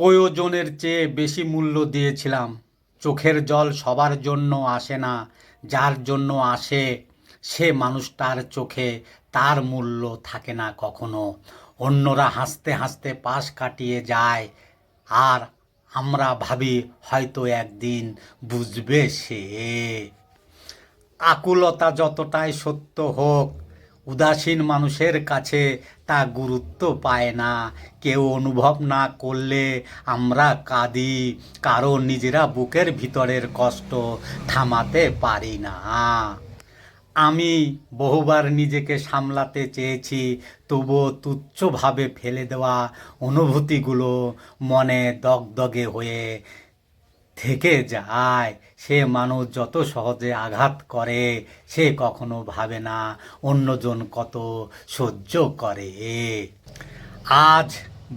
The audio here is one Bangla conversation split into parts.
প্রয়োজনের চেয়ে বেশি মূল্য দিয়েছিলাম। চোখের জল সবার জন্য আসে না, যার জন্য আসে, সে মানুষটার চোখে তার মূল্য থাকে না কখনো। অন্যরা হাসতে হাসতে পাশ কাটিয়ে যায়, আর আমরা ভাবি হয়তো একদিন বুঝবে সে। আকুলতা যতটাই সত্য হোক উদাসীন মানুষের কাছে তা গুরুত্ব পায় না। কেউ অনুভব না করলে আমরা কাঁদি কারণ নিজেরা বুকের ভিতরের কষ্ট থামাতে পারি না। আমি বহুবার নিজেকে সামলাতে চেয়েছি, তবুও তুচ্ছভাবে ফেলে দেওয়া অনুভূতিগুলো মনে দগদগে হয়ে থেকে যায়। সে মানুষ যত সহজে আঘাত করে, সে কখনো ভাবে না অন্যজন কত সহ্য করে। আজ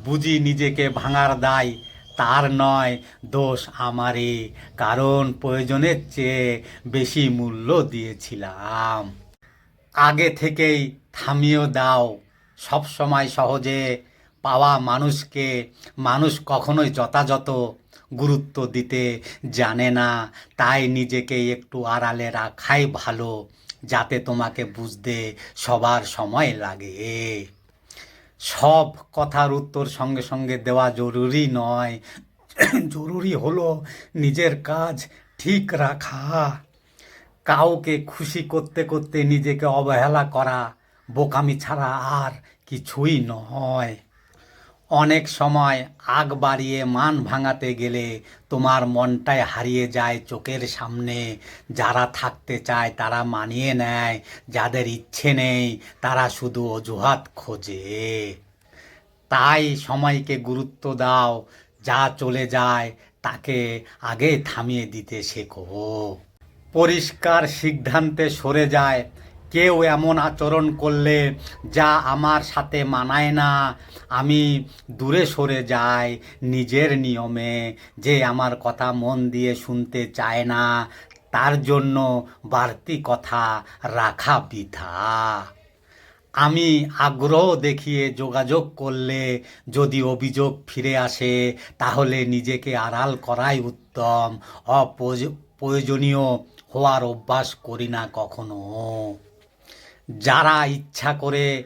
বুঝি নিজেকে ভাঙার দায়, তার নয় দোষ আমারই। কারণ প্রয়োজনের চেয়ে বেশি মূল্য দিয়েছিলাম। আগে থেকেই থামিয়ে দাও। সব সময় সহজে পাওয়া মানুষকে মানুষ কখনোই যথাযথ গুরুত্ব দিতে জানে না, তাই নিজেকে একটু আড়ালে রাখাই ভালো, যাতে তোমাকে বুঝতে সবার সময় লাগে। সব কথার উত্তর সঙ্গে সঙ্গে দেওয়া জরুরি নয়। জরুরি হলো নিজের কাজ ঠিক রাখা। কাউকে খুশি করতে করতে নিজেকে অবহেলা করা, বোকামি ছাড়া আর কিছুই নয়। অনেক সময় আগ বাড়িয়ে মান ভাঙাতে গেলে তোমার মনটাই হারিয়ে যায় চোখের সামনে। যারা থাকতে চায় তারা মানিয়ে নেয়, যাদের ইচ্ছে নেই তারা শুধু অজুহাত খোঁজে। তাই সময়কে গুরুত্ব দাও, যা চলে যায় তাকে আগে থামিয়ে দিতে শেখো। পরিষ্কার সিদ্ধান্তে সরে যায় কেউ এমন আচরণ করলে যা আমার সাথে মানায় না। আমি দূরে সরে যাই নিজের নিয়মে, যে আমার কথা মন দিয়ে শুনতে চায় না, তার জন্য বাড়তি কথা রাখা বৃথা। আমি আগ্রহ দেখিয়ে যোগাযোগ করলে যদি অভিযোগ ফিরে আসে, তাহলে নিজেকে আড়াল করাই উত্তম। অপ্রয়োজনীয় হওয়ার অভ্যাস করি না কখনো। যারা ইচ্ছা করে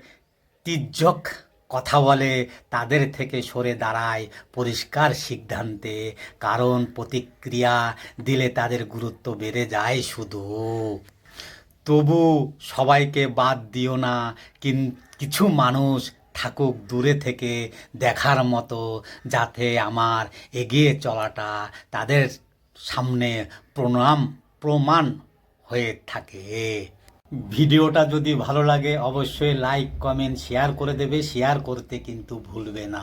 তির্যক কথা বলে, তাদের থেকে সরে দাঁড়ায় পরিষ্কার সিদ্ধান্তে। কারণ প্রতিক্রিয়া দিলে তাদের গুরুত্ব বেড়ে যায় শুধু। তবু সবাইকে বাদ দিও না, কিন, কিছু মানুষ থাকুক দূরে থেকে দেখার মতো, যাতে আমার এগিয়ে চলাটা তাদের সামনে প্রণাম, প্রমাণ হয়ে থাকে। ভিডিওটা যদি ভালো লাগে, অবশ্যই লাইক কমেন্ট শেয়ার করে দেবে। শেয়ার করতে কিন্তু ভুলবে না।